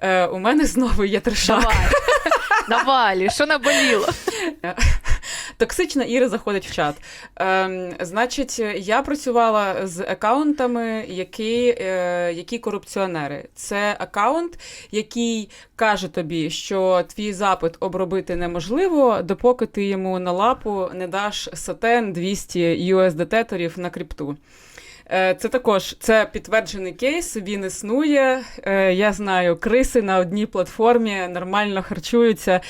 Е, у мене знову є трешак. Давай. Навалі, що наболіло? Токсична Іра заходить в чат. Ем, значить, я працювала з акаунтами, які, е, які корупціонери. Це акаунт, який каже тобі, що твій запит обробити неможливо, допоки ти йому на лапу не даш сатен 200 USDT-торів на крипту. Е, Це також це підтверджений кейс, він існує. Е, Я знаю, криси на одній платформі нормально харчуються.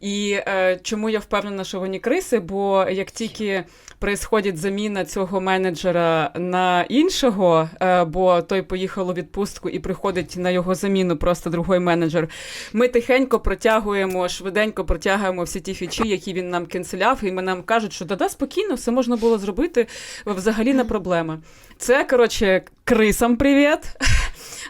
І е, чому я впевнена, що вони криси? Бо як тільки происходить заміна цього менеджера на іншого, бо той поїхав у відпустку і приходить на його заміну просто другий менеджер, ми тихенько протягуємо, швиденько протягуємо всі ті фічі, які він нам кенселяв, і ми нам кажуть, що да-да, спокійно, все можна було зробити, взагалі не проблема. Це, коротше, крисам привіт.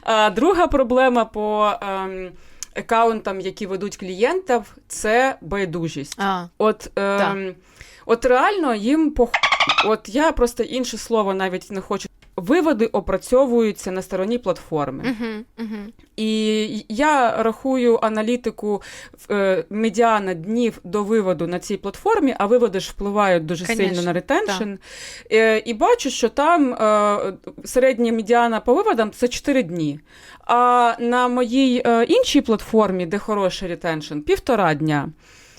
А друга проблема по ем, аккаунтам, які ведуть клієнтів, це байдужість. А, От, ем, от реально їм пох... От я просто інше слово навіть не хочу. Виводи опрацьовуються на стороні платформи. угу, угу. І я рахую аналітику е, медіана днів до виводу на цій платформі, а виводи ж впливають дуже Конечно, сильно на ретеншн. Е, і бачу, що там е, середня медіана по виводам це 4 дні. А на моїй е, іншій платформі, де хороший ретеншн, півтора дня.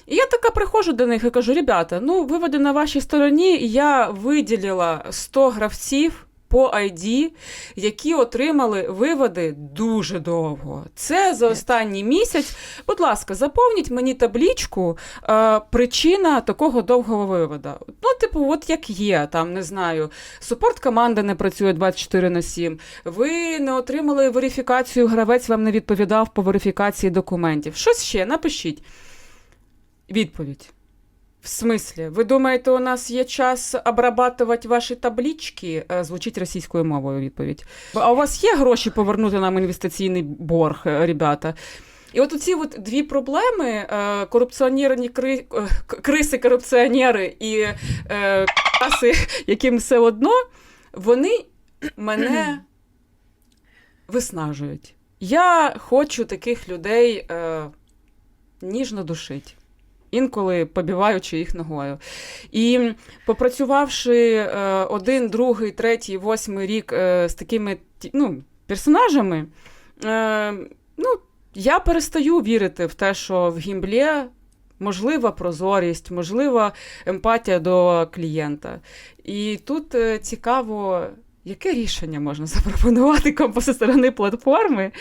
І я така приходжу до них і кажу: ребята, ну виводи на вашій стороні, я виділила 100 гравців. По ID, які отримали виводи дуже довго. Це за останній місяць. Будь ласка, заповніть мені таблічку е, причина такого довгого вивода. Ну, типу, от як є, там не знаю, супорт команди не працює 24 на 7. Ви не отримали верифікацію, гравець вам не відповідав по верифікації документів. Щось ще напишіть. Відповідь. В смислі, ви думаєте, у нас є час обрабатувати ваші таблички? Е, Звучить російською мовою відповідь. А у вас є гроші повернути нам інвестиційний борг, е, ребята? І от ці от дві проблеми: е, корупціонерні кри, е, криси, корупціонери і каси, яким все одно, вони мене виснажують. Я хочу таких людей е, ніжно душити інколи побиваючи їх ногою. І попрацювавши е, один, другий, третій, восьмий рік е, з такими ну, персонажами, е, ну, я перестаю вірити в те, що в гімблі можлива прозорість, можлива емпатія до клієнта. І тут цікаво. Яке рішення можна запропонувати компо зі сторони платформи?